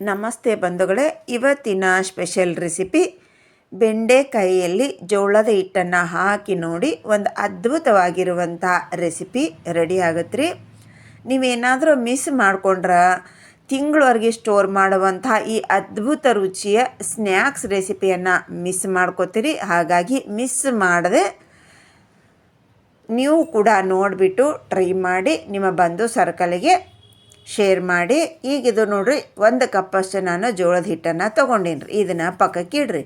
ನಮಸ್ತೆ ಬಂಧುಗಳೇ, ಇವತ್ತಿನ ಸ್ಪೆಷಲ್ ರೆಸಿಪಿ ಬೆಂಡೆಕಾಯಿಯಲ್ಲಿ ಜೋಳದ ಹಿಟ್ಟನ್ನು ಹಾಕಿ ನೋಡಿ, ಒಂದು ಅದ್ಭುತವಾಗಿರುವಂಥ ರೆಸಿಪಿ ರೆಡಿ ಆಗುತ್ತೆ ರೀ ನೀವೇನಾದರೂ ಮಿಸ್ ಮಾಡಿಕೊಂಡ್ರೆ ತಿಂಗಳವರೆಗೆ ಸ್ಟೋರ್ ಮಾಡುವಂಥ ಈ ಅದ್ಭುತ ರುಚಿಯ ಸ್ನ್ಯಾಕ್ಸ್ ರೆಸಿಪಿಯನ್ನು ಮಿಸ್ ಮಾಡ್ಕೋತೀರಿ. ಹಾಗಾಗಿ ಮಿಸ್ ಮಾಡದೆ ನೀವು ಕೂಡ ನೋಡಿಬಿಟ್ಟು ಟ್ರೈ ಮಾಡಿ, ನಿಮ್ಮ ಬಂಧು ಸರ್ಕಲಿಗೆ ಶೇರ್ ಮಾಡಿ, ಈಗ ಇದು ನೋಡ್ರಿ, ಒಂದು ಕಪ್ಪಷ್ಟು ನಾನು ಜೋಳದ ಹಿಟ್ಟನ್ನು ತೊಗೊಂಡೀನಿ ರೀ ಇದನ್ನು ಪಕ್ಕಕ್ಕೆ ಇಡ್ರಿ.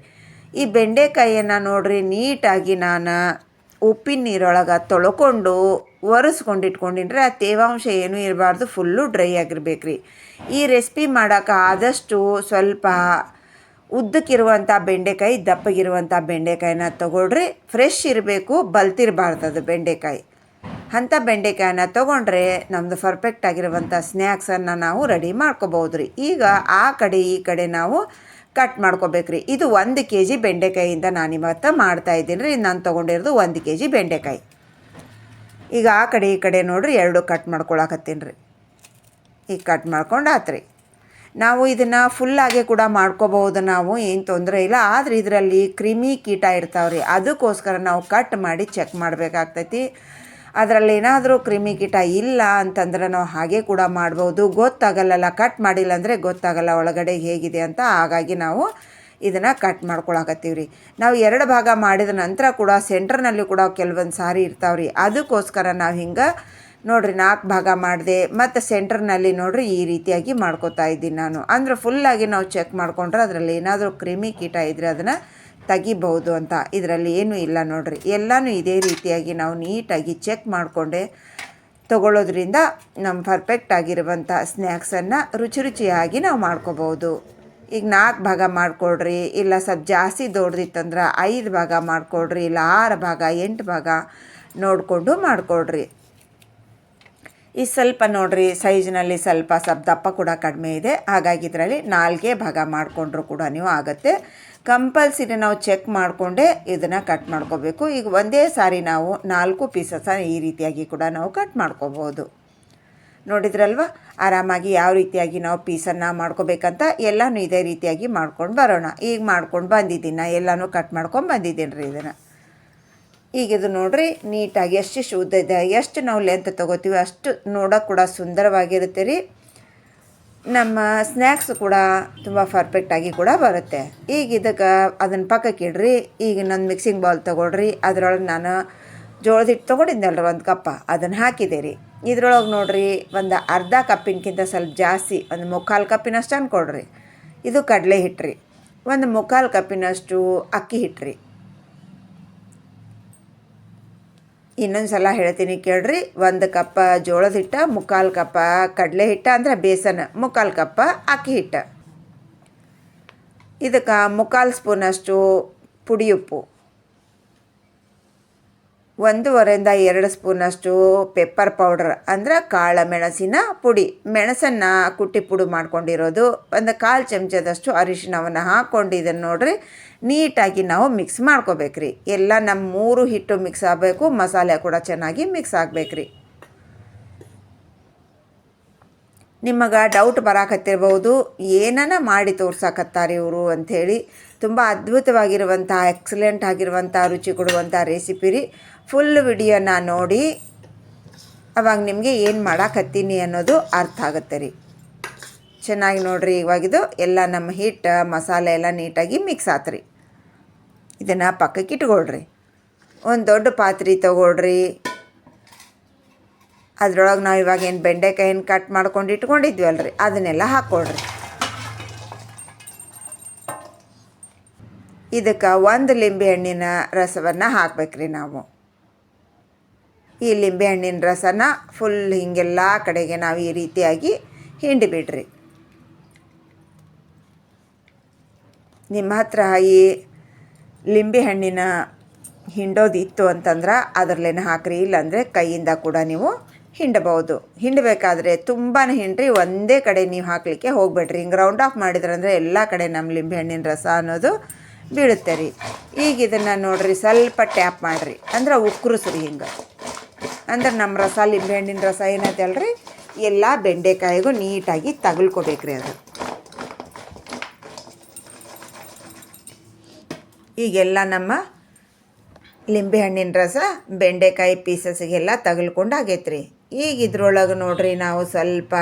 ಈ ಬೆಂಡೆಕಾಯಿಯನ್ನು ನೋಡ್ರಿ, ನೀಟಾಗಿ ನಾನು ಉಪ್ಪಿನ ನೀರೊಳಗೆ ತೊಳ್ಕೊಂಡು ಒರೆಸ್ಕೊಂಡು ಇಟ್ಕೊಂಡಿನ್ರಿ. ಆ ತೇವಾಂಶ ಏನೂ ಇರಬಾರ್ದು ಫುಲ್ಲು ಡ್ರೈ ಆಗಿರ್ಬೇಕು ರೀ ಈ ರೆಸಿಪಿ ಮಾಡೋಕೆ ಆದಷ್ಟು ಸ್ವಲ್ಪ ಉದ್ದಕ್ಕಿರುವಂಥ ಬೆಂಡೆಕಾಯಿ ದಪ್ಪಗಿರುವಂಥ ಬೆಂಡೆಕಾಯಿನ ತೊಗೊಳ್ರಿ. ಫ್ರೆಶ್ ಇರಬೇಕು, ಬಲ್ತಿರಬಾರ್ದು ಅದು ಬೆಂಡೆಕಾಯಿ. ಅಂಥ ಬೆಂಡೆಕಾಯನ್ನ ತೊಗೊಂಡ್ರೆ ನಮ್ಮದು ಪರ್ಫೆಕ್ಟ್ ಆಗಿರುವಂಥ ಸ್ನ್ಯಾಕ್ಸನ್ನು ನಾವು ರೆಡಿ ಮಾಡ್ಕೋಬೋದು ರೀ ಈಗ ಆ ಕಡೆ ಈ ಕಡೆ ನಾವು ಕಟ್ ಮಾಡ್ಕೋಬೇಕ್ರಿ. ಇದು ಒಂದು ಕೆ ಜಿ ಬೆಂಡೆಕಾಯಿಯಿಂದ ನಾನು ಇವತ್ತು ಮಾಡ್ತಾ ಇದ್ದೀನಿ ರೀ. ನಾನು ತೊಗೊಂಡಿರೋದು ಒಂದು ಕೆ ಜಿ ಬೆಂಡೆಕಾಯಿ. ಈಗ ಆ ಕಡೆ ಈ ಕಡೆ ನೋಡ್ರಿ ಎರಡು ಕಟ್ ಮಾಡ್ಕೊಳಕತ್ತೀನಿ ರೀ. ಈಗ ಕಟ್ ಮಾಡ್ಕೊಂಡು ಆತ್ರಿ ನಾವು ಇದನ್ನು ಫುಲ್ಲಾಗೆ ಕೂಡ ಮಾಡ್ಕೋಬಹುದು ನಾವು, ಏನು ತೊಂದರೆ ಇಲ್ಲ. ಆದರೆ ಇದರಲ್ಲಿ ಕ್ರಿಮಿ ಕೀಟ ಇರ್ತಾವ್ರಿ. ಅದಕ್ಕೋಸ್ಕರ ನಾವು ಕಟ್ ಮಾಡಿ ಚೆಕ್ ಮಾಡಬೇಕಾಗ್ತೈತಿ. ಅದರಲ್ಲಿ ಏನಾದರೂ ಕ್ರಿಮಿ ಕೀಟ ಇಲ್ಲ ಅಂತಂದ್ರೆ ನಾವು ಹಾಗೆ ಕೂಡ ಮಾಡ್ಬೋದು. ಗೊತ್ತಾಗಲ್ಲಲ್ಲ ಕಟ್ ಮಾಡಿಲ್ಲ ಅಂದರೆ ಗೊತ್ತಾಗಲ್ಲ ಒಳಗಡೆ ಹೇಗಿದೆ ಅಂತ. ಹಾಗಾಗಿ ನಾವು ಇದನ್ನು ಕಟ್ ಮಾಡ್ಕೊಳಕತ್ತೀವಿ ರೀ ನಾವು ಎರಡು ಭಾಗ ಮಾಡಿದ ನಂತರ ಕೂಡ ಸೆಂಟ್ರ್ನಲ್ಲಿ ಕೂಡ ಕೆಲವೊಂದು ಸಾರಿ ಇರ್ತಾವೆ ರೀ ಅದಕ್ಕೋಸ್ಕರ ನಾವು ಹಿಂಗೆ ನೋಡಿರಿ ನಾಲ್ಕು ಭಾಗ ಮಾಡಿದೆ ಮತ್ತು ಸೆಂಟ್ರ್ನಲ್ಲಿ ನೋಡಿರಿ ಈ ರೀತಿಯಾಗಿ ಮಾಡ್ಕೋತಾ ಇದ್ದೀನಿ ನಾನು. ಅಂದರೆ ಫುಲ್ಲಾಗಿ ನಾವು ಚೆಕ್ ಮಾಡಿಕೊಂಡ್ರೆ ಅದರಲ್ಲಿ ಏನಾದರೂ ಕ್ರಿಮಿ ಕೀಟ ಇದ್ದರೆ ಅದನ್ನು ತೆಗಿಬಹುದು ಅಂತ. ಇದರಲ್ಲಿ ಏನೂ ಇಲ್ಲ ನೋಡ್ರಿ. ಎಲ್ಲನೂ ಇದೇ ರೀತಿಯಾಗಿ ನಾವು ನೀಟಾಗಿ ಚೆಕ್ ಮಾಡಿಕೊಂಡೆ ತಗೊಳ್ಳೋದ್ರಿಂದ ನಮ್ಮ ಪರ್ಫೆಕ್ಟ್ ಆಗಿರುವಂಥ ಸ್ನ್ಯಾಕ್ಸನ್ನು ರುಚಿ ರುಚಿಯಾಗಿ ನಾವು ಮಾಡ್ಕೋಬೋದು ಈಗ ನಾಲ್ಕು ಭಾಗ ಮಾಡಿಕೊಡ್ರಿ, ಇಲ್ಲ ಸ್ವಲ್ಪ ಜಾಸ್ತಿ ದೊಡ್ಡದಿತ್ತಂದ್ರೆ ಐದು ಭಾಗ ಮಾಡಿಕೊಡ್ರಿ, ಇಲ್ಲ ಆರು ಭಾಗ, ಎಂಟು ಭಾಗ ನೋಡಿಕೊಂಡು ಮಾಡಿಕೊಡ್ರಿ. ಈ ಸ್ವಲ್ಪ ನೋಡ್ರಿ ಸೈಜ್ನಲ್ಲಿ ಸ್ವಲ್ಪ ಸ್ವಲ್ಪ ದಪ್ಪ ಕೂಡ ಕಡಿಮೆ ಇದೆ. ಹಾಗಾಗಿ ಇದರಲ್ಲಿ ನಾಲ್ಗೆ ಭಾಗ ಮಾಡಿಕೊಂಡ್ರು ಕೂಡ ನೀವು ಆಗುತ್ತೆ. ಕಂಪಲ್ಸರಿ ನಾವು ಚೆಕ್ ಮಾಡಿಕೊಂಡೇ ಇದನ್ನು ಕಟ್ ಮಾಡ್ಕೋಬೇಕು. ಈಗ ಒಂದೇ ಸಾರಿ ನಾವು ನಾಲ್ಕು ಪೀಸಸ್ ಈ ರೀತಿಯಾಗಿ ಕೂಡ ನಾವು ಕಟ್ ಮಾಡ್ಕೋಬೋದು. ನೋಡಿದ್ರಲ್ವ? ಆರಾಮಾಗಿ ಯಾವ ರೀತಿಯಾಗಿ ನಾವು ಪೀಸನ್ನು ಮಾಡ್ಕೋಬೇಕಂತ ಎಲ್ಲನೂ ಇದೇ ರೀತಿಯಾಗಿ ಮಾಡ್ಕೊಂಡು ಬರೋಣ. ಈಗ ಮಾಡ್ಕೊಂಡು ಬಂದಿದ್ದೀನಿ, ಎಲ್ಲನೂ ಕಟ್ ಮಾಡ್ಕೊಂಡು ಬಂದಿದ್ದೀನಿ ರೀ ಇದನ್ನು. ಈಗ ಇದು ನೋಡ್ರಿ, ನೀಟಾಗಿ ಎಷ್ಟು ಶುದ್ಧ ಇದೆ, ಎಷ್ಟು ನಾವು ಲೆಂತ್ ತೊಗೋತೀವಿ ಅಷ್ಟು ನೋಡೋಕೆ ಕೂಡ ಸುಂದರವಾಗಿರುತ್ತೆ ರೀ. ನಮ್ಮ ಸ್ನ್ಯಾಕ್ಸ್ ಕೂಡ ತುಂಬ ಪರ್ಫೆಕ್ಟಾಗಿ ಕೂಡ ಬರುತ್ತೆ. ಈಗ ಇದಕ್ಕೆ ಅದನ್ನು ಪಕ್ಕಕ್ಕೆ ಇಡ್ರಿ, ಈಗ ನನ್ನ ಮಿಕ್ಸಿಂಗ್ ಬೌಲ್ ತೊಗೊಳ್ರಿ, ಅದರೊಳಗೆ ನಾನು ಜೋಳದ ಹಿಟ್ಟು ತೊಗೊಂಡಿದ್ದೆನಲ್ಲ ಒಂದು ಕಪ್ಪ, ಅದನ್ನು ಹಾಕಿದೆ ರೀ ಇದ್ರೊಳಗೆ ನೋಡ್ರಿ, ಒಂದು ಅರ್ಧ ಕಪ್ಪಿನಕ್ಕಿಂತ ಸ್ವಲ್ಪ ಜಾಸ್ತಿ, ಒಂದು ಮುಕ್ಕಾಲು ಕಪ್ಪಿನಷ್ಟು ಅಂದ್ಕೊಡ್ರಿ ಇದು ಕಡಲೆ ಹಿಟ್ಟು ರೀ. ಒಂದು ಮುಕ್ಕಾಲು ಕಪ್ಪಿನಷ್ಟು ಅಕ್ಕಿ ಹಿಟ್ಟು ರೀ ಇನ್ನೊಂದು ಸಲ ಹೇಳ್ತೀನಿ ಕೇಳ್ರಿ, ಒಂದು ಕಪ್ಪ ಜೋಳದ ಹಿಟ್ಟು, ಮುಕ್ಕಾಲು ಕಪ್ಪ ಕಡಲೆ ಹಿಟ್ಟು ಅಂದ್ರೆ ಬೇಸನ್, ಮುಕ್ಕಾಲು ಕಪ್ಪ ಅಕ್ಕಿ ಹಿಟ್ಟು. ಇದಕ್ಕೆ ಮುಕ್ಕಾಲು ಸ್ಪೂನಷ್ಟು ಪುಡಿ ಉಪ್ಪು ಒಂದೂವರೆಯಿಂದ ಎರಡು ಸ್ಪೂನಷ್ಟು ಪೆಪ್ಪರ್ ಪೌಡ್ರ್ ಅಂದ್ರೆ ಕಾಳು ಮೆಣಸಿನ ಪುಡಿ. ಮೆಣಸನ್ನು ಕುಟ್ಟಿ ಪುಡಿ ಮಾಡ್ಕೊಂಡಿರೋದು. ಒಂದು ಕಾಲು ಚಮಚದಷ್ಟು ಅರಿಶಿಣವನ್ನು ಹಾಕ್ಕೊಂಡು ಇದನ್ನು ನೋಡಿರಿ, ನೀಟಾಗಿ ನಾವು ಮಿಕ್ಸ್ ಮಾಡ್ಕೋಬೇಕ್ರಿ. ಎಲ್ಲ ನಮ್ಮ ಮೂರು ಹಿಟ್ಟು ಮಿಕ್ಸ್ ಆಗಬೇಕು, ಮಸಾಲೆ ಕೂಡ ಚೆನ್ನಾಗಿ ಮಿಕ್ಸ್ ಆಗಬೇಕ್ರಿ. ನಿಮಗೆ ಡೌಟ್ ಬರಾಕತ್ತಿರ್ಬೋದು, ಏನನ ಮಾಡಿ ತೋರ್ಸಕತ್ತಾರೆ ಇವರು ಅಂಥೇಳಿ. ತುಂಬ ಅದ್ಭುತವಾಗಿರುವಂಥ ಎಕ್ಸಲೆಂಟ್ ಆಗಿರುವಂಥ ರುಚಿ ಕೊಡುವಂಥ ರೆಸಿಪಿ ರೀ. ಫುಲ್ ವಿಡಿಯೋನ ನೋಡಿ ಅವಾಗ ನಿಮಗೆ ಏನು ಮಾಡಾಕತ್ತೀನಿ ಅನ್ನೋದು ಅರ್ಥ ಆಗುತ್ತೆ ರೀ. ಚೆನ್ನಾಗಿ ನೋಡ್ರಿ ಇವಾಗಿದು ಎಲ್ಲ ನಮ್ಮ ಹಿಟ್ಟು ಮಸಾಲೆ ಎಲ್ಲ ನೀಟಾಗಿ ಮಿಕ್ಸ್ ಆತ್ರಿ. ಇದನ್ನು ಪಕ್ಕಕ್ಕೆ ಇಟ್ಕೊಳ್ರಿ. ಒಂದು ದೊಡ್ಡ ಪಾತ್ರೆ ತೊಗೊಳ್ರಿ. ಅದ್ರೊಳಗೆ ನಾವು ಇವಾಗ ಏನು ಬೆಂಡೆಕಾಯಿನ ಕಟ್ ಮಾಡ್ಕೊಂಡು ಇಟ್ಕೊಂಡಿದ್ವಲ್ರಿ, ಅದನ್ನೆಲ್ಲ ಹಾಕ್ಕೊಳ್ರಿ ಇದಕ್ಕೆ ಒಂದು ಲಿಂಬೆ ಹಣ್ಣಿನ ರಸವನ್ನು ಹಾಕ್ಬೇಕ್ರಿ ನಾವು. ಈ ಲಿಂಬೆ ಹಣ್ಣಿನ ರಸನ ಫುಲ್ ಹಿಂಗೆಲ್ಲ ಕಡೆಗೆ ನಾವು ಈ ರೀತಿಯಾಗಿ ಹಿಂಡಿಬಿಡ್ರಿ ನಿಮ್ಮ ಹತ್ರ ಈ ಲಿಂಬೆ ಹಣ್ಣಿನ ಹಿಂಡೋದಿತ್ತು ಅಂತಂದ್ರೆ ಅದರಲ್ಲೇನೆ ಹಾಕ್ರಿ, ಇಲ್ಲಾಂದರೆ ಕೈಯಿಂದ ಕೂಡ ನೀವು ಹಿಂಡಬಹುದು. ಹಿಂಡಬೇಕಾದ್ರೆ ತುಂಬಾ ಹಿಂಡ್ರಿ, ಒಂದೇ ಕಡೆ ನೀವು ಹಾಕಲಿಕ್ಕೆ ಹೋಗ್ಬೇಡ್ರಿ. ಹಿಂಗೆ ರೌಂಡ್ ಆಫ್ ಮಾಡಿದ್ರಂದ್ರೆ ಎಲ್ಲ ಕಡೆ ನಮ್ಮ ಲಿಂಬೆ ಹಣ್ಣಿನ ರಸ ಅನ್ನೋದು ಬೀಳುತ್ತೆ ರೀ. ಈಗ ಇದನ್ನು ನೋಡ್ರಿ, ಸ್ವಲ್ಪ ಟ್ಯಾಪ್ ಮಾಡಿರಿ. ಅಂದ್ರೆ ಉಕ್ರುಸ್ರಿ ಹಿಂಗೆ. ಅಂದ್ರೆ ನಮ್ಮ ರಸ, ಲಿಂಬೆಹಣ್ಣಿನ ರಸ ಏನೈತೆ ಅಲ್ರಿ ಎಲ್ಲ ಬೆಂಡೆಕಾಯಿಗೂ ನೀಟಾಗಿ ತಗಲ್ಕೋಬೇಕ್ರಿ ಅದು. ಈಗೆಲ್ಲ ನಮ್ಮ ಲಿಂಬೆಹಣ್ಣಿನ ರಸ, ಬೆಂಡೆಕಾಯಿ ಪೀಸಸ್ಗೆಲ್ಲ ತಗಲ್ಕೊಂಡು ಆಗೈತ್ರಿ. ಈಗ ಇದ್ರೊಳಗೆ ನೋಡ್ರಿ ನಾವು ಸ್ವಲ್ಪ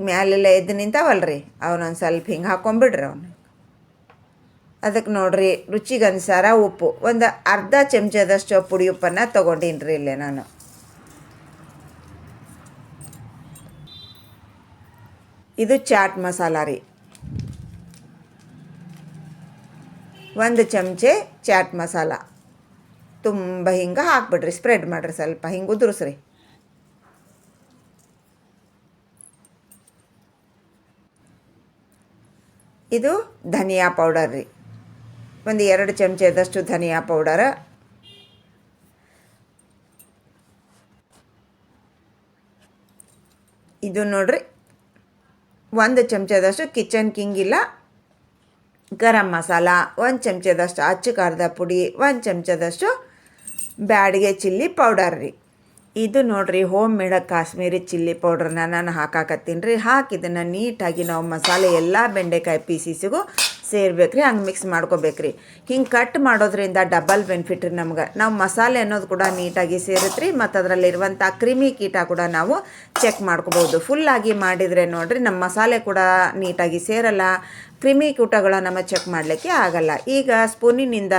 ಮ್ಯಾಲೆಲ್ಲ ಎದ್ದು ನಿಂತಾವಲ್ರಿ. ಅವನೊಂದು ಸ್ವಲ್ಪ ಹಿಂಗೆ ಹಾಕೊಂಬಿಡ್ರಿ ಅವನು. ಅದಕ್ಕೆ ನೋಡ್ರಿ, ರುಚಿಗೆ ಅನುಸಾರ ಉಪ್ಪು. ಒಂದು ಅರ್ಧ ಚಮಚದಷ್ಟು ಪುಡಿ ಉಪ್ಪನ್ನು ತೊಗೊಂಡೀನಿ ರೀ ಇಲ್ಲೇ ನಾನು. ಇದು ಚಾಟ್ ಮಸಾಲ ರೀ. ಒಂದು ಚಮಚೆ ಚಾಟ್ ಮಸಾಲ. ತುಂಬ ಹಿಂಗೆ ಹಾಕ್ಬಿಡ್ರಿ, ಸ್ಪ್ರೆಡ್ ಮಾಡಿರಿ ಸ್ವಲ್ಪ, ಹಿಂಗೆ ಉದುರಿಸ್ರಿ. ಇದು ಧನಿಯಾ ಪೌಡರ್ ರೀ. ಒಂದು ಎರಡು ಚಮಚದಷ್ಟು ಧನಿಯಾ ಪೌಡರ. ಇದು ನೋಡ್ರಿ, ಒಂದು ಚಮಚದಷ್ಟು ಕಿಚನ್ ಕಿಂಗ್ ಇಲ್ಲ, ಗರಂ ಮಸಾಲ, ಒಂದು ಚಮಚದಷ್ಟು ಅಚ್ಚು ಖಾರದ ಪುಡಿ, ಒಂದು ಚಮಚದಷ್ಟು ಬ್ಯಾಡಿಗೆ ಚಿಲ್ಲಿ ಪೌಡರ್ ರೀ. ಇದು ನೋಡ್ರಿ ಹೋಮ್ ಮೇಡ ಕಾಶ್ಮೀರಿ ಚಿಲ್ಲಿ ಪೌಡ್ರನ್ನ ನಾನು ಹಾಕಾಕತ್ತೀನಿ ರೀ. ಹಾಕಿ ಇದನ್ನು ನೀಟಾಗಿ ನಾವು ಮಸಾಲೆ ಎಲ್ಲ ಬೆಂಡೆಕಾಯಿ ಪೀಸಿಸಿಗೂ ಸೇರ್ಬೇಕು ರೀ ಹಂಗೆ ಮಿಕ್ಸ್ ಮಾಡ್ಕೋಬೇಕ್ರಿ. ಹಿಂಗೆ ಕಟ್ ಮಾಡೋದ್ರಿಂದ ಡಬಲ್ ಬೆನಿಫಿಟ್ ರೀ ನಮ್ಗೆ. ನಾವು ಮಸಾಲೆ ಅನ್ನೋದು ಕೂಡ ನೀಟಾಗಿ ಸೇರುತ್ತೆ ರೀ ಮತ್ತು ಅದರಲ್ಲಿರುವಂಥ ಕ್ರಿಮಿ ಕೀಟ ಕೂಡ ನಾವು ಚೆಕ್ ಮಾಡ್ಕೋಬೋದು ಫುಲ್ಲಾಗಿ ಮಾಡಿದರೆ ನೋಡಿರಿ ನಮ್ಮ ಮಸಾಲೆ ಕೂಡ ನೀಟಾಗಿ ಸೇರಲ್ಲ. ಕ್ರಿಮಿ ಕೀಟಗಳ ನಮ್ಮ ಚೆಕ್ ಮಾಡಲಿಕ್ಕೆ ಆಗಲ್ಲ. ಈಗ ಸ್ಪೂನಿನಿಂದ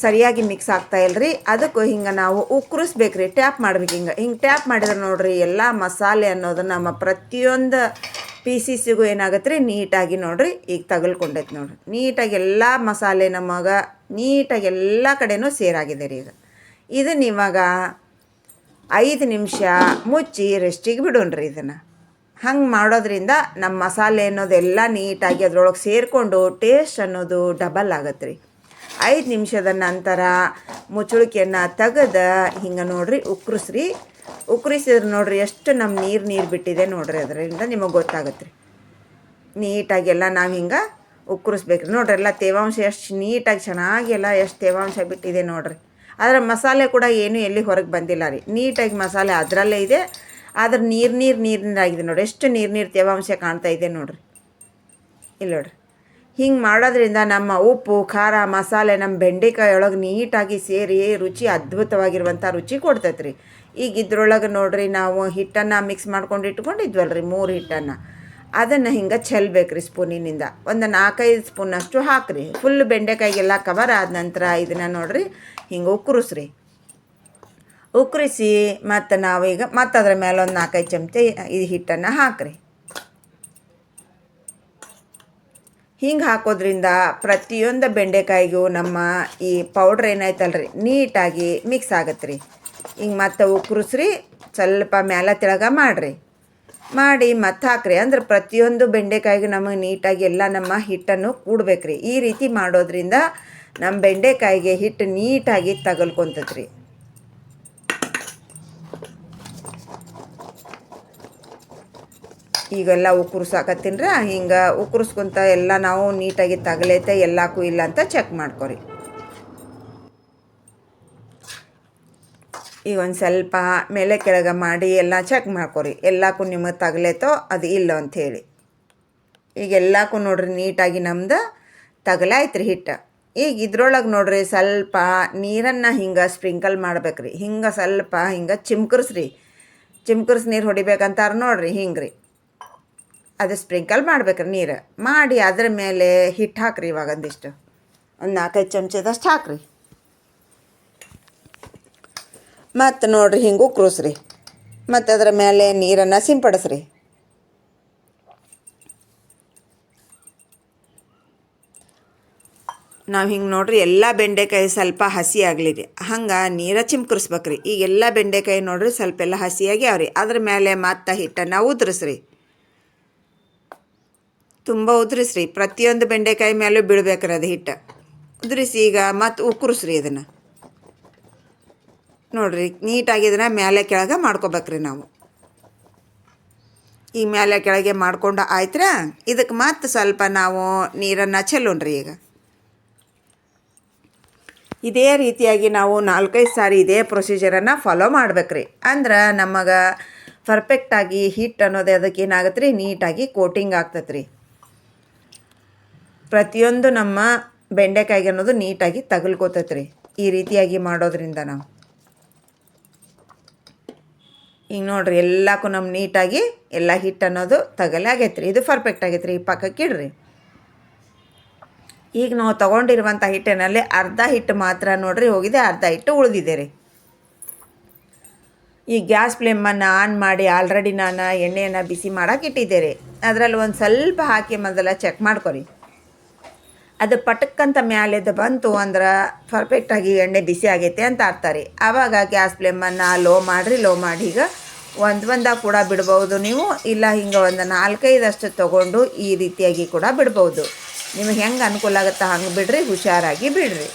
ಸರಿಯಾಗಿ ಮಿಕ್ಸ್ ಆಗ್ತಾ ಇಲ್ರಿ. ಅದಕ್ಕೂ ಹಿಂಗೆ ನಾವು ಉಕ್ಕರಿಸ್ಬೇಕು ರೀ ಟ್ಯಾಪ್ ಮಾಡ್ಬೇಕು ಹಿಂಗೆ. ಹಿಂಗೆ ಟ್ಯಾಪ್ ಮಾಡಿದ್ರೆ ನೋಡ್ರಿ ಎಲ್ಲ ಮಸಾಲೆ ಅನ್ನೋದು ನಮ್ಮ ಪ್ರತಿಯೊಂದು ಪೀಸಿಸಿಗೂ ಏನಾಗುತ್ತೆ ರೀ ನೀಟಾಗಿ ನೋಡ್ರಿ. ಈಗ ತಗಲ್ಕೊಂಡೈತೆ ನೋಡ್ರಿ. ನೀಟಾಗಿ ಎಲ್ಲ ಮಸಾಲೆ ನಮಗೆ ನೀಟಾಗಿ ಎಲ್ಲ ಕಡೆನೂ ಸೇರಾಗಿದೆ ರೀ ಈಗ. ಇದನ್ನ ಇವಾಗ ಐದು ನಿಮಿಷ ಮುಚ್ಚಿ ರೆಸ್ಟಿಗೆ ಬಿಡೋಣ್ರಿ ಇದನ್ನು. ಹಂಗೆ ಮಾಡೋದ್ರಿಂದ ನಮ್ಮ ಮಸಾಲೆ ಅನ್ನೋದೆಲ್ಲ ನೀಟಾಗಿ ಅದರೊಳಗೆ ಸೇರಿಕೊಂಡು ಟೇಸ್ಟ್ ಅನ್ನೋದು ಡಬಲ್ ಆಗತ್ತೆ ರೀ ಐದು ನಿಮಿಷದ ನಂತರ ಮುಚ್ಚುಳಿಕೆಯನ್ನು ತೆಗೆದ, ಹಿಂಗೆ ನೋಡ್ರಿ, ಉಕ್ರಿಸ್ರಿ. ಉಕ್ರಿಸಿದ್ರೆ ನೋಡ್ರಿ ಎಷ್ಟು ನಮ್ಮ ನೀರು ನೀರು ಬಿಟ್ಟಿದೆ ನೋಡ್ರಿ ಅದರಿಂದ ನಿಮಗೆ ಗೊತ್ತಾಗತ್ತೆ ರೀ ನೀಟಾಗಿ ಎಲ್ಲ ನಾವು ಹಿಂಗೆ ಉಕ್ಕರಿಸ್ಬೇಕು ರೀ ನೋಡ್ರಿ ಎಲ್ಲ ತೇವಾಂಶ ಎಷ್ಟು ನೀಟಾಗಿ ಚೆನ್ನಾಗಿ ಎಲ್ಲ ಎಷ್ಟು ತೇವಾಂಶ ಬಿಟ್ಟಿದೆ ನೋಡ್ರಿ. ಆದರೆ ಮಸಾಲೆ ಕೂಡ ಏನು ಎಲ್ಲಿ ಹೊರಗೆ ಬಂದಿಲ್ಲ ರೀ. ನೀಟಾಗಿ ಮಸಾಲೆ ಅದರಲ್ಲೇ ಇದೆ. ಆದ್ರೆ ನೀರು ನೀರು ನೀರಿನಾಗಿದೆ ನೋಡ್ರಿ. ಎಷ್ಟು ನೀರು ನೀರು ತೇವಾಂಶ ಕಾಣ್ತಾ ಇದೆ ನೋಡ್ರಿ. ಇಲ್ಲ ನೋಡ್ರಿ. ಹಿಂಗೆ ಮಾಡೋದ್ರಿಂದ ನಮ್ಮ ಉಪ್ಪು, ಖಾರ, ಮಸಾಲೆ ನಮ್ಮ ಬೆಂಡೆಕಾಯಿ ಒಳಗೆ ನೀಟಾಗಿ ಸೇರಿ ರುಚಿ ಅದ್ಭುತವಾಗಿರುವಂಥ ರುಚಿ ಕೊಡ್ತೈತೆ ರೀ ಈಗ ಇದ್ರೊಳಗೆ ನೋಡ್ರಿ ನಾವು ಹಿಟ್ಟನ್ನು ಮಿಕ್ಸ್ ಮಾಡ್ಕೊಂಡು ಇಟ್ಕೊಂಡಿದ್ವಲ್ಲ ರೀ ಮೂರು ಹಿಟ್ಟನ್ನು. ಅದನ್ನು ಹಿಂಗೆ ಚೆಲ್ಬೇಕು ರೀ ಸ್ಪೂನಿನಿಂದ. ಒಂದು ನಾಲ್ಕೈದು ಸ್ಪೂನಷ್ಟು ಹಾಕ್ರಿ. ಫುಲ್ ಬೆಂಡೆಕಾಯಿಗೆಲ್ಲ ಕವರ್ ಆದ ನಂತರ ಇದನ್ನು ನೋಡ್ರಿ ಹಿಂಗೆ ಉಕ್ಕರಿಸ್ರಿ ಉಕ್ಕರಿಸಿ ಮತ್ತು ನಾವೀಗ ಮತ್ತು ಅದ್ರ ಮೇಲೆ ಒಂದು ನಾಲ್ಕೈದು ಚಮಚ ಈ ಹಿಟ್ಟನ್ನು ಹಾಕ್ರಿ. ಹಿಂಗೆ ಹಾಕೋದ್ರಿಂದ ಪ್ರತಿಯೊಂದು ಬೆಂಡೆಕಾಯಿಗೂ ನಮ್ಮ ಈ ಪೌಡ್ರ್ ಏನಾಯ್ತಲ್ರಿ? ನೀಟಾಗಿ ಮಿಕ್ಸ್ ಆಗತ್ತೆ ರೀ ಹಿಂಗೆ ಮತ್ತೆ ಉಕ್ರಿಸ್ರಿ ಸ್ವಲ್ಪ ಮ್ಯಾಲ ತೆಳಗ ಮಾಡಿರಿ. ಮಾಡಿ ಮತ್ತೆ ಹಾಕ್ರಿ. ಅಂದ್ರೆ ಪ್ರತಿಯೊಂದು ಬೆಂಡೆಕಾಯಿಗೂ ನಮಗೆ ನೀಟಾಗಿ ಎಲ್ಲ ನಮ್ಮ ಹಿಟ್ಟನ್ನು ಕೂಡ್ಬೇಕ್ರಿ. ಈ ರೀತಿ ಮಾಡೋದ್ರಿಂದ ನಮ್ಮ ಬೆಂಡೆಕಾಯಿಗೆ ಹಿಟ್ಟು ನೀಟಾಗಿ ತಗಲ್ಕೊಂತೈತೆ ಈಗೆಲ್ಲ ಉಕ್ಕುರ್ಸಾಕತ್ತೀನ್ರ ಹಿಂಗೆ ಉಕ್ಕುರ್ಸ್ಕೊಂತ ಎಲ್ಲ ನಾವು ನೀಟಾಗಿ ತಗಲೈತೆ ಎಲ್ಲಕ್ಕೂ ಇಲ್ಲ ಅಂತ ಚೆಕ್ ಮಾಡ್ಕೊರಿ. ಈಗ ಒಂದು ಸ್ವಲ್ಪ ಮೇಲೆ ಕೆಳಗೆ ಮಾಡಿ ಎಲ್ಲ ಚೆಕ್ ಮಾಡ್ಕೊರಿ. ಎಲ್ಲಕ್ಕೂ ನಿಮಗೆ ತಗಲೈತೋ ಅದು ಇಲ್ಲ ಅಂಥೇಳಿ ಈಗ ಎಲ್ಲಕ್ಕೂ ನೋಡ್ರಿ ನೀಟಾಗಿ ನಮ್ದು ತಗಲಾಯ್ತ್ರಿ ಹಿಟ್ಟು. ಈಗ ಇದ್ರೊಳಗೆ ನೋಡ್ರಿ ಸ್ವಲ್ಪ ನೀರನ್ನು ಹಿಂಗೆ ಸ್ಪ್ರಿಂಕಲ್ ಮಾಡ್ಬೇಕ್ರಿ. ಹಿಂಗೆ ಸ್ವಲ್ಪ ಹಿಂಗೆ ಚಿಮ್ಕರ್ಸ್ರಿ. ಚಿಮ್ಕರ್ಸ್ ನೀರು ಹೊಡಿಬೇಕಂತಾರ ನೋಡ್ರಿ ಹಿಂಗೆ ರೀ ಅದು ಸ್ಪ್ರಿಂಕಲ್ ಮಾಡ್ಬೇಕ್ರಿ ನೀರು. ಮಾಡಿ ಅದ್ರ ಮೇಲೆ ಹಿಟ್ಟು ಹಾಕ್ರಿ ಇವಾಗ ಒಂದಿಷ್ಟು. ಒಂದು ನಾಲ್ಕೈದು ಚಮಚದಷ್ಟು ಹಾಕ್ರಿ. ಮತ್ತು ನೋಡ್ರಿ ಹಿಂಗೆ ಕ್ರೂಸ್ರಿ. ಮತ್ತು ಅದರ ಮೇಲೆ ನೀರನ್ನು ಸಿಂಪಡಿಸ್ರಿ. ನಾವು ಹಿಂಗೆ ನೋಡ್ರಿ ಎಲ್ಲ ಬೆಂಡೆಕಾಯಿ ಸ್ವಲ್ಪ ಹಸಿ ಆಗಲಿ ರೀ ಹಂಗೆ ನೀರ ಚಿಮ್ಕರಿಸ್ಬೇಕ್ರಿ. ಈಗ ಎಲ್ಲ ಬೆಂಡೆಕಾಯಿ ನೋಡ್ರಿ ಸ್ವಲ್ಪ ಎಲ್ಲ ಹಸಿಯಾಗಿ ಅವ್ರಿ ಅದ್ರ ಮೇಲೆ ಮತ್ತೆ ಹಿಟ್ಟನ್ನು ಉದುರಿಸ್ರಿ. ತುಂಬ ಉದುರಿಸ್ರಿ ಪ್ರತಿಯೊಂದು ಬೆಂಡೆಕಾಯಿ ಮೇಲೂ ಬೀಳ್ಬೇಕ್ರಿ ಅದು ಹಿಟ್ಟು. ಉದುರಿಸಿ ಈಗ ಮತ್ತು ಉಕ್ಕುರಿಸ್ರಿ ಇದನ್ನು. ನೋಡ್ರಿ, ನೀಟಾಗಿ ಇದನ್ನು ಮೇಲೆ ಕೆಳಗೆ ಮಾಡ್ಕೋಬೇಕ್ರಿ ನಾವು. ಈ ಮೇಲೆ ಕೆಳಗೆ ಮಾಡ್ಕೊಂಡು ಆಯ್ತ್ರಾ? ಇದಕ್ಕೆ ಮತ್ತೆ ಸ್ವಲ್ಪ ನಾವು ನೀರನ್ನು ಚೆಲ್ಲೋಣ್ರಿ ಈಗ. ಇದೇ ರೀತಿಯಾಗಿ ನಾವು ನಾಲ್ಕೈದು ಸಾರಿ ಇದೇ ಪ್ರೊಸೀಜರನ್ನು ಫಾಲೋ ಮಾಡ್ಬೇಕ್ರಿ. ಅಂದ್ರೆ ನಮಗೆ ಪರ್ಫೆಕ್ಟಾಗಿ ಹಿಟ್ ಅನ್ನೋದು ಅದಕ್ಕೆ ಏನಾಗತ್ತೆ ರೀ ನೀಟಾಗಿ ಕೋಟಿಂಗ್ ಆಗ್ತೈತೆ ರೀ ಪ್ರತಿಯೊಂದು ನಮ್ಮ ಬೆಂಡೆಕಾಯಿಗೆ ಅನ್ನೋದು ನೀಟಾಗಿ ತಗಲ್ಕೋತೈತ್ರಿ. ಈ ರೀತಿಯಾಗಿ ಮಾಡೋದ್ರಿಂದ ನಾವು. ಈಗ ನೋಡ್ರಿ ಎಲ್ಲಕ್ಕೂ ನಮ್ಮ ನೀಟಾಗಿ ಎಲ್ಲ ಹಿಟ್ಟು ಅನ್ನೋದು ತಗಲೆ ಆಗೈತೆ ರೀ ಇದು ಪರ್ಫೆಕ್ಟ್ ಆಗೈತೆ ರೀ ಈ ಪಕ್ಕಕ್ಕೆ ಇಡ್ರಿ. ಈಗ ನಾವು ತೊಗೊಂಡಿರುವಂಥ ಹಿಟ್ಟಿನಲ್ಲಿ ಅರ್ಧ ಹಿಟ್ಟು ಮಾತ್ರ ನೋಡ್ರಿ, ಹೋಗಿದೆ ಅರ್ಧ ಹಿಟ್ಟು ಉಳಿದಿದೆ ರೀ. ಈ ಗ್ಯಾಸ್ ಫ್ಲೇಮನ್ನು ಆನ್ ಮಾಡಿ ಆಲ್ರೆಡಿ ನಾನು ಎಣ್ಣೆಯನ್ನು ಬಿಸಿ ಮಾಡಕ್ಕೆ ಇಟ್ಟಿದ್ದೆ ರೀ. ಅದರಲ್ಲಿ ಒಂದು ಸ್ವಲ್ಪ ಹಾಕಿ ಮೊದಲ ಚೆಕ್ ಮಾಡ್ಕೊರಿ. ಅದು ಪಟಕ್ಕಂತ ಮ್ಯಾಲೆದು ಬಂತು ಅಂದ್ರೆ ಪರ್ಫೆಕ್ಟಾಗಿ ಎಣ್ಣೆ ಬಿಸಿ ಆಗೈತೆ ಅಂತ ಆಡ್ತಾರೆ ಆವಾಗ ಗ್ಯಾಸ್ ಫ್ಲೇಮನ್ನು ಲೋ ಮಾಡಿರಿ, ಲೋ ಮಾಡಿ ಈಗ ಒಂದು ಒಂದಾಗ ಕೂಡ ಬಿಡ್ಬೋದು ನೀವು. ಇಲ್ಲ ಹಿಂಗೆ ಒಂದು ನಾಲ್ಕೈದಷ್ಟು ತೊಗೊಂಡು ಈ ರೀತಿಯಾಗಿ ಕೂಡ ಬಿಡ್ಬೋದು. ನಿಮಗೆ ಹೆಂಗೆ ಅನುಕೂಲ ಆಗುತ್ತೆ ಹಂಗೆ ಬಿಡ್ರಿ, ಹುಷಾರಾಗಿ ಬಿಡ್ರಿ.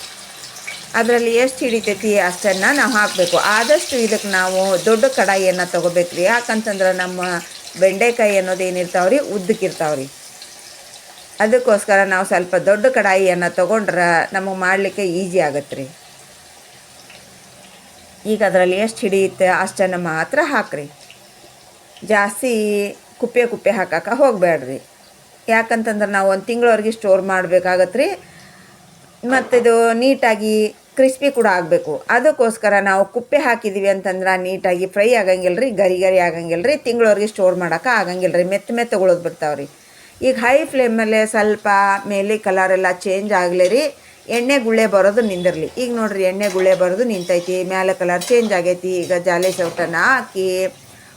ಅದರಲ್ಲಿ ಎಷ್ಟು ಹಿಡಿತೈತಿ ಅಷ್ಟನ್ನು ನಾವು ಹಾಕಬೇಕು. ಆದಷ್ಟು ಇದಕ್ಕೆ ನಾವು ದೊಡ್ಡ ಕಡಾಯಿಯನ್ನು ತೊಗೋಬೇಕು ರೀ ಯಾಕಂತಂದ್ರೆ ನಮ್ಮ ಬೆಂಡೆಕಾಯಿ ಅನ್ನೋದು ಏನಿರ್ತಾವ್ರಿ, ಉದ್ದಕ್ಕಿರ್ತಾವ್ರಿ. ಉದ್ದಕ್ಕಿರ್ತಾವೆ ರೀ ಅದಕ್ಕೋಸ್ಕರ ನಾವು ಸ್ವಲ್ಪ ದೊಡ್ಡ ಕಡಾಯಿಯನ್ನು ತೊಗೊಂಡ್ರೆ ನಮಗೆ ಮಾಡಲಿಕ್ಕೆ ಈಸಿ ಆಗತ್ತೆ ರೀ ಈಗ ಅದರಲ್ಲಿ ಎಷ್ಟು ಹಿಡಿಯುತ್ತೆ ಅಷ್ಟನ್ನು ಮಾತ್ರ ಹಾಕ್ರಿ. ಜಾಸ್ತಿ ಕುಪ್ಪೆ ಕುಪ್ಪೆ ಹಾಕಕ್ಕೆ ಹೋಗಬೇಡ್ರಿ ಯಾಕಂತಂದ್ರೆ ನಾವು ಒಂದು ತಿಂಗಳವರೆಗೆ ಸ್ಟೋರ್ ಮಾಡಬೇಕಾಗತ್ತೆ ರೀ ಮತ್ತಿದು ನೀಟಾಗಿ ಕ್ರಿಸ್ಪಿ ಕೂಡ ಆಗಬೇಕು. ಅದಕ್ಕೋಸ್ಕರ ನಾವು ಕುಪ್ಪೆ ಹಾಕಿದ್ದೀವಿ ಅಂತಂದ್ರೆ ನೀಟಾಗಿ ಫ್ರೈ ಆಗಂಗಿಲ್ಲ ರೀ ಗರಿ ಗರಿ ಆಗಂಗಿಲ್ಲ ರೀ ತಿಂಗಳವರೆಗೆ ಸ್ಟೋರ್ ಮಾಡೋಕೆ ಆಗಂಗಿಲ್ಲ ರೀ ಮೆತ್ತ ಮೆತ್ತಗೊಳೋದು ಬಿಡ್ತಾವೆ ರೀ ಈಗ ಹೈ ಫ್ಲೇಮಲ್ಲೇ ಸ್ವಲ್ಪ ಮೇಲೆ ಕಲರ್ ಎಲ್ಲ ಚೇಂಜ್ ಆಗಲಿ ರೀ. ಎಣ್ಣೆ ಗುಳ್ಳೆ ಬರೋದು ನಿಂದಿರಲಿ. ಈಗ ನೋಡ್ರಿ, ಎಣ್ಣೆ ಗುಳ್ಳೆ ಬರೋದು ನಿಂತೈತಿ. ಮೇಲೆ ಕಲರ್ ಚೇಂಜ್ ಆಗೈತಿ. ಈಗ ಜಾಲಿ ಸೌಟನ್ನು ಹಾಕಿ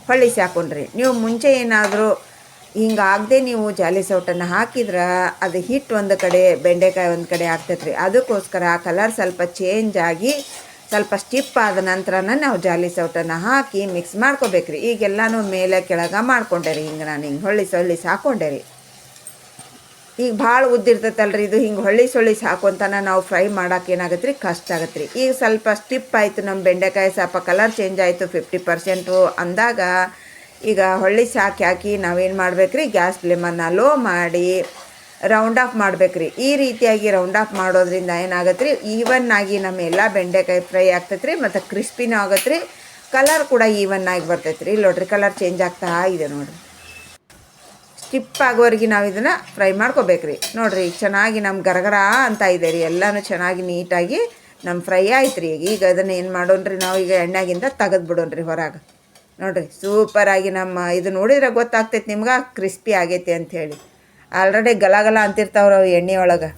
ಹೊಳ್ಳಿಸಿ ಹಾಕೊಂಡ್ರಿ ನೀವು ಮುಂಚೆ ಏನಾದರೂ ಹಿಂಗಾಗದೆ ನೀವು ಜಾಲಿ ಸೌಟನ್ನು ಹಾಕಿದ್ರೆ ಅದು ಹಿಟ್ಟು ಒಂದು ಕಡೆ, ಬೆಂಡೆಕಾಯಿ ಒಂದು ಕಡೆ ಆಗ್ತೈತ್ರಿ. ಅದಕ್ಕೋಸ್ಕರ ಕಲರ್ ಸ್ವಲ್ಪ ಚೇಂಜ್ ಆಗಿ ಸ್ವಲ್ಪ ಸ್ಟಿಪ್ ಆದ ನಂತರನ ನಾವು ಜಾಲಿ ಸೌಟನ್ನು ಹಾಕಿ ಮಿಕ್ಸ್ ಮಾಡ್ಕೋಬೇಕ್ರಿ. ಈಗೆಲ್ಲನೂ ಮೇಲೆ ಕೆಳಗೆ ಮಾಡ್ಕೊಂಡೆ ರೀ ಹಿಂಗೆ ನಾನು ಹಿಂಗೆ ಹೊಳ್ಳಿಸಿ ಹೊಳ್ಳಿಸಿ ಹಾಕ್ಕೊಂಡೆ ರೀ. ಈಗ ಭಾಳ ಉದ್ದಿರ್ತೈತಲ್ರಿ ಇದು ಹಿಂಗೆ ಹೊಳ್ಳಿ ಸೊಳ್ಳಿ ಸಾಕೊಂತನ ನಾವು ಫ್ರೈ ಮಾಡೋಕೆ ಏನಾಗತ್ತೆ ರೀ? ಕಷ್ಟ ಆಗತ್ತೆ ರೀ. ಈಗ ಸ್ವಲ್ಪ ಸ್ಟಿಪ್ ಆಯಿತು ನಮ್ಮ ಬೆಂಡೆಕಾಯಿ ಸ್ವಲ್ಪ ಕಲರ್ ಚೇಂಜ್ ಆಯಿತು ಫಿಫ್ಟಿ ಪರ್ಸೆಂಟು ಅಂದಾಗ ಈಗ ಹೊಳ್ಳಿ ಸಾಕಿ ಹಾಕಿ ನಾವೇನು ಮಾಡ್ಬೇಕು ರೀ? ಗ್ಯಾಸ್ ಫ್ಲೇಮನ್ನು ಲೋ ಮಾಡಿ ರೌಂಡ್ ಆಫ್ ಮಾಡ್ಬೇಕು ರೀ. ಈ ರೀತಿಯಾಗಿ ರೌಂಡ್ ಆಫ್ ಮಾಡೋದ್ರಿಂದ ಏನಾಗತ್ತೆ ರೀ? ಈವನ್ ಆಗಿ ನಮ್ಮ ಎಲ್ಲ ಬೆಂಡೆಕಾಯಿ ಫ್ರೈ ಆಗ್ತೈತೆ ರೀ, ಮತ್ತು ಕ್ರಿಸ್ಪಿನೂ ಆಗತ್ತೆ ರೀ. ಕಲರ್ ಕೂಡ ಈವನ್ ಆಗಿ ಬರ್ತೈತೆ ರೀ. ನೋಡ್ರಿ ಕಲರ್ ಚೇಂಜ್ ಆಗ್ತಾ ಇದೆ ನೋಡಿರಿ. ಸ್ಟಿಪ್ ಆಗೋವರೆಗೆ ನಾವು ಇದನ್ನು ಫ್ರೈ ಮಾಡ್ಕೋಬೇಕ್ರಿ. ನೋಡಿರಿ, ಈಗ ಚೆನ್ನಾಗಿ ನಮ್ಮ ಗರಗರ ಅಂತ ಇದೆ ರೀ, ಎಲ್ಲನೂ ಚೆನ್ನಾಗಿ ನೀಟಾಗಿ ನಮ್ಮ ಫ್ರೈ ಆಯ್ತು ರೀ ಈಗ ಈಗ ಅದನ್ನು ಏನು ರೀ ನಾವು? ಈಗ ಎಣ್ಣೆಗಿಂದ ತೆಗೆದು ಬಿಡೋಣ್ರಿ ಹೊರಗೆ. ನೋಡಿರಿ ಸೂಪರಾಗಿ ನಮ್ಮ ಇದು ನೋಡಿದ್ರೆ ಗೊತ್ತಾಗ್ತೈತೆ ನಿಮ್ಗೆ? ಕ್ರಿಸ್ಪಿ ಆಗೈತೆ ಅಂಥೇಳಿ ಆಲ್ರೆಡಿ ಗಲಗಲ ಅಂತಿರ್ತಾವ್ರ ಎಣ್ಣೆ ಒಳಗೆ.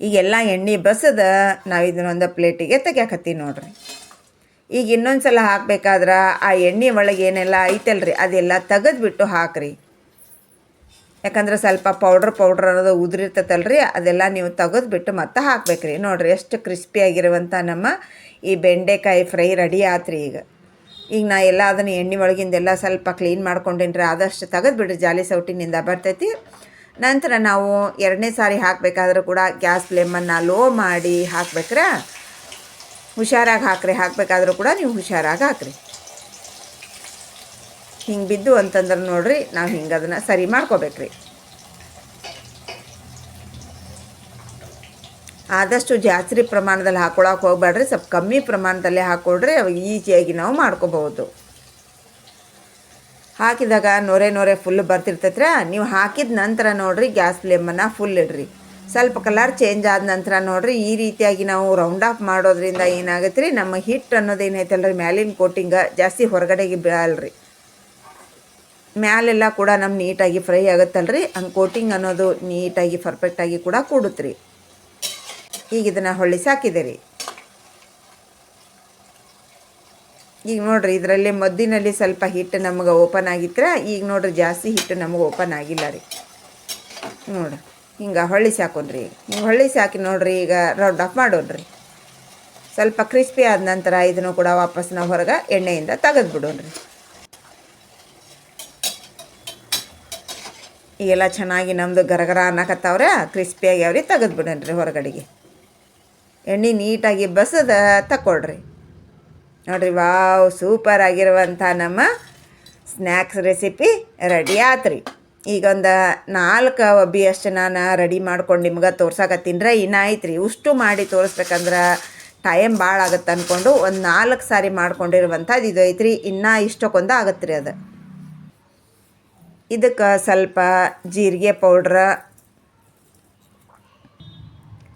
ಈಗೆಲ್ಲ ಎಣ್ಣೆ ಬಸದ ನಾವು ಇದನ್ನೊಂದು ಪ್ಲೇಟಿಗೆ ತೆಗ್ಯಾಕತ್ತೀವಿ ನೋಡ್ರಿ. ಈಗ ಇನ್ನೊಂದು ಸಲ ಹಾಕ್ಬೇಕಾದ್ರೆ ಆ ಎಣ್ಣೆ ಒಳಗೆ ಏನೆಲ್ಲ ಐತಲ್ರಿ, ಅದೆಲ್ಲ ತೆಗೆದ್ಬಿಟ್ಟು ಹಾಕ್ರಿ. ಯಾಕಂದ್ರೆ ಸ್ವಲ್ಪ ಪೌಡ್ರ್ ಪೌಡ್ರ್ ಅನ್ನೋದು ಉದುರಿರ್ತೈತಲ್ರಿ, ಅದೆಲ್ಲ ನೀವು ತೆಗೆದ್ಬಿಟ್ಟು ಮತ್ತೆ ಹಾಕ್ಬೇಕ್ರಿ. ನೋಡಿರಿ ಎಷ್ಟು ಕ್ರಿಸ್ಪಿಯಾಗಿರುವಂಥ ನಮ್ಮ ಈ ಬೆಂಡೆಕಾಯಿ ಫ್ರೈ ರೆಡಿ ಆತ್ರಿ ಈಗ. ಈಗ ನಾ ಎಲ್ಲ ಅದನ್ನು ಎಣ್ಣೆ ಒಳಗಿಂದೆಲ್ಲ ಸ್ವಲ್ಪ ಕ್ಲೀನ್ ಮಾಡ್ಕೊಂಡೇನ್ರಿ, ಆದಷ್ಟು ತೆಗೆದ್ಬಿಡ್ರಿ, ಜಾಲಿ ಸೌಟಿನಿಂದ ಬರ್ತೈತಿ. ನಂತರ ನಾವು ಎರಡನೇ ಸಾರಿ ಹಾಕಬೇಕಾದ್ರೂ ಕೂಡ ಗ್ಯಾಸ್ ಫ್ಲೇಮನ್ನು ಲೋ ಮಾಡಿ ಹಾಕ್ಬೇಕ್ರಾ? ಹುಷಾರಾಗಿ ಹಾಕ್ರಿ, ಹಾಕಬೇಕಾದ್ರೂ ಕೂಡ ನೀವು ಹುಷಾರಾಗಿ ಹಾಕ್ರಿ. ಹಿಂಗೆ ಬಿದ್ದು ಅಂತಂದ್ರೆ ನೋಡ್ರಿ, ನಾವು ಹಿಂಗೆ ಅದನ್ನು ಸರಿ ಮಾಡ್ಕೋಬೇಕ್ರಿ. ಆದಷ್ಟು ಜಾಸ್ತಿ ಪ್ರಮಾಣದಲ್ಲಿ ಹಾಕೊಳಕ್ಕೆ ಹೋಗ್ಬೇಡ್ರಿ, ಸ್ವಲ್ಪ ಕಮ್ಮಿ ಪ್ರಮಾಣದಲ್ಲಿ ಹಾಕ್ಕೊಡ್ರಿ ಅವಾಗ ಈಸಿಯಾಗಿ ನಾವು ಮಾಡ್ಕೋಬಹುದು. ಹಾಕಿದಾಗ ನೊರೆ ನೊರೆ ಫುಲ್ ಬರ್ತಿರ್ತೈತ್ರ ನೀವು ಹಾಕಿದ ನಂತರ ನೋಡ್ರಿ, ಗ್ಯಾಸ್ ಫ್ಲೇಮನ್ನು ಫುಲ್ ಇಡ್ರಿ. ಸ್ವಲ್ಪ ಕಲರ್ ಚೇಂಜ್ ಆದ ನಂತರ ನೋಡ್ರಿ, ಈ ರೀತಿಯಾಗಿ ನಾವು ರೌಂಡ್ ಆಫ್ ಮಾಡೋದ್ರಿಂದ ಏನಾಗುತ್ತೆ ರೀ ನಮ್ಮ ಹಿಟ್ ಅನ್ನೋದು ಏನೈತಲ್ರಿ? ಮ್ಯಾಲಿನ ಕೋಟಿಂಗ ಜಾಸ್ತಿ ಹೊರಗಡೆಗೆ ಬೀಳಲ್ರಿ ಮ್ಯಾಲೆಲ್ಲ ಕೂಡ ನಮ್ಮ ನೀಟಾಗಿ ಫ್ರೈ ಆಗುತ್ತಲ್ರಿ? ಹಂಗೆ ಕೋಟಿಂಗ್ ಅನ್ನೋದು ನೀಟಾಗಿ ಪರ್ಫೆಕ್ಟಾಗಿ ಕೂಡ ಕೂಡುತ್ತೆ ರೀ ಈಗ ಇದನ್ನು ಹೊಳ್ಳಿ ಹಾಕಿದೆ ರೀ ಈಗ ನೋಡ್ರಿ, ಇದರಲ್ಲಿ ಮದ್ದಿನಲ್ಲಿ ಸ್ವಲ್ಪ ಹಿಟ್ಟು ನಮಗೆ ಓಪನ್ ಆಗಿದ್ರೆ ಈಗ ನೋಡ್ರಿ, ಜಾಸ್ತಿ ಹಿಟ್ಟು ನಮಗೆ ಓಪನ್ ಆಗಿಲ್ಲ ರೀ. ನೋಡ್ರಿ. ಹಿಂಗೆ ಹೊಳ್ಳಿ ಹಾಕೊಂಡ್ರಿ ಹಿಂಗೆ ಹೊಳ್ಳಿ ಸಾಕಿ ನೋಡ್ರಿ ಈಗ ರೌಂಡ್ ಆಫ್ ಮಾಡೋಣ್ರಿ ಸ್ವಲ್ಪ ಕ್ರಿಸ್ಪಿ ಆದ ನಂತರ ಇದನ್ನು ಕೂಡ ವಾಪಸ್ ನಾವು ಹೊರಗೆ ಎಣ್ಣೆಯಿಂದ ತೆಗೆದು ಬಿಡೋಣ್ರಿ ಈಗೆಲ್ಲ ಚೆನ್ನಾಗಿ ನಮ್ಮದು ಗರಗರ ಅನ್ನಕತ್ತವ್ರೆ ಕ್ರಿಸ್ಪಿಯಾಗಿ ಅವ್ರಿ ತೆಗೆದು ಬಿಡೋಣ್ರಿ ಹೊರಗಡೆಗೆ. ಎಣ್ಣೆ ನೀಟಾಗಿ ಬಸದ ತಗೊಳ್ರಿ ನೋಡ್ರಿ ವಾವ್ ಸೂಪರ್ ಆಗಿರುವಂಥ ನಮ್ಮ ಸ್ನ್ಯಾಕ್ಸ್ ರೆಸಿಪಿ ರೆಡಿ ಆತ್ರಿ. ಈಗ ಒಂದು ನಾಲ್ಕು ಒಬ್ಬಿ ಅಷ್ಟು ನಾನು ರೆಡಿ ಮಾಡ್ಕೊಂಡು ನಿಮ್ಗೆ ತೋರ್ಸಕತ್ತೀನಿ ಇನ್ನು ಐತ್ರಿ. ಉಷ್ಟು ಮಾಡಿ ತೋರಿಸ್ಬೇಕಂದ್ರೆ ಟೈಮ್ ಭಾಳ ಆಗುತ್ತೆ ಅಂದ್ಕೊಂಡು ಒಂದು ನಾಲ್ಕು ಸಾರಿ ಮಾಡ್ಕೊಂಡಿರುವಂಥದ್ದು ಇದು ಐತ್ರಿ. ಇನ್ನೂ ಇಷ್ಟಕ್ಕೊಂದು ಆಗತ್ತೆ ರೀ ಅದು. ಇದಕ್ಕೆ ಸ್ವಲ್ಪ ಜೀರಿಗೆ ಪೌಡ್ರ,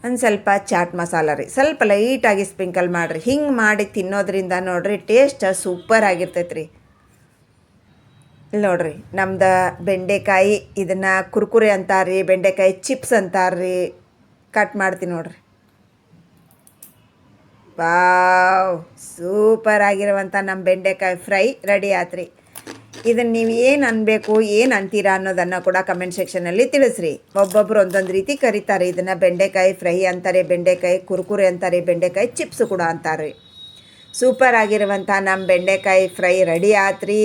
ಒಂದು ಸ್ವಲ್ಪ ಚಾಟ್ ಮಸಾಲ ರೀ. ಸ್ವಲ್ಪ ಲೈಟಾಗಿ ಸ್ಪ್ರಿಂಕಲ್ ಮಾಡಿರಿ. ಹಿಂಗೆ ಮಾಡಿ ತಿನ್ನೋದ್ರಿಂದ ನೋಡಿರಿ ಟೇಸ್ಟ್ ಸೂಪರ್ ಆಗಿರ್ತೈತೆ ರೀ ನೋಡ್ರಿ, ನಮ್ದು ಬೆಂಡೆಕಾಯಿ ಇದನ್ನು ಕುರ್ಕುರೆ ಅಂತಾರ್ರಿ, ಬೆಂಡೆಕಾಯಿ ಚಿಪ್ಸ್ ಅಂತಾರ್ರಿ ಕಟ್ ಮಾಡ್ತೀನಿ ನೋಡ್ರಿ. ವಾವ್ ಸೂಪರ್ ಆಗಿರುವಂಥ ನಮ್ಮ ಬೆಂಡೆಕಾಯಿ ಫ್ರೈ ರೆಡಿ ಆತ್ರಿ. ಇದನ್ನು ನೀವು ಏನು ಅನ್ಬೇಕು, ಏನು ಅಂತೀರಾ ಅನ್ನೋದನ್ನು ಕೂಡ ಕಮೆಂಟ್ ಸೆಕ್ಷನಲ್ಲಿ ತಿಳಿಸ್ರಿ. ಒಬ್ಬೊಬ್ರು ಒಂದೊಂದು ರೀತಿ ಕರೀತಾರೆ, ಇದನ್ನು ಬೆಂಡೆಕಾಯಿ ಫ್ರೈ ಅಂತಾರೆ, ಬೆಂಡೆಕಾಯಿ ಕುರ್ಕುರೆ ಅಂತಾರೆ, ಬೆಂಡೆಕಾಯಿ ಚಿಪ್ಸ್ ಕೂಡ ಅಂತಾರೆ ಸೂಪರ್ ಆಗಿರುವಂಥ ನಮ್ಮ ಬೆಂಡೆಕಾಯಿ ಫ್ರೈ ರೆಡಿ ಆತ್ರಿ.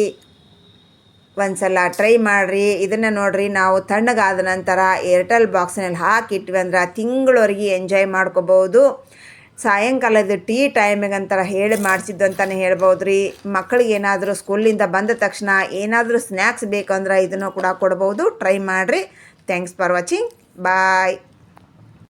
ಒಂದ್ಸಲ ಟ್ರೈ ಮಾಡಿರಿ, ಇದನ್ನು ನೋಡಿರಿ, ನಾವು ತಣ್ಣಗಾದ ನಂತರ ಏರ್ಟೆಲ್ ಬಾಕ್ಸ್ನಲ್ಲಿ ಹಾಕಿಟ್ವಿ ಅಂದ್ರೆ ತಿಂಗಳವರೆಗೆ ಎಂಜಾಯ್ ಮಾಡ್ಕೋಬೋದು ಸಾಯಂಕಾಲದ ಟೀ ಟೈಮಿಗೆ ಅಂತಾರೆ ಹೇಳಿ ಮಾಡಿಸಿದ್ದು ಅಂತಲೇ ಹೇಳ್ಬೋದು ರೀ ಮಕ್ಕಳಿಗೆ ಏನಾದರೂ ಸ್ಕೂಲಿಂದ ಬಂದ ತಕ್ಷಣ ಏನಾದರೂ ಸ್ನ್ಯಾಕ್ಸ್ ಬೇಕಂದ್ರೆ ಇದನ್ನು ಕೂಡ ಕೊಡ್ಬೋದು. ಟ್ರೈ ಮಾಡಿರಿ. Thanks for watching bye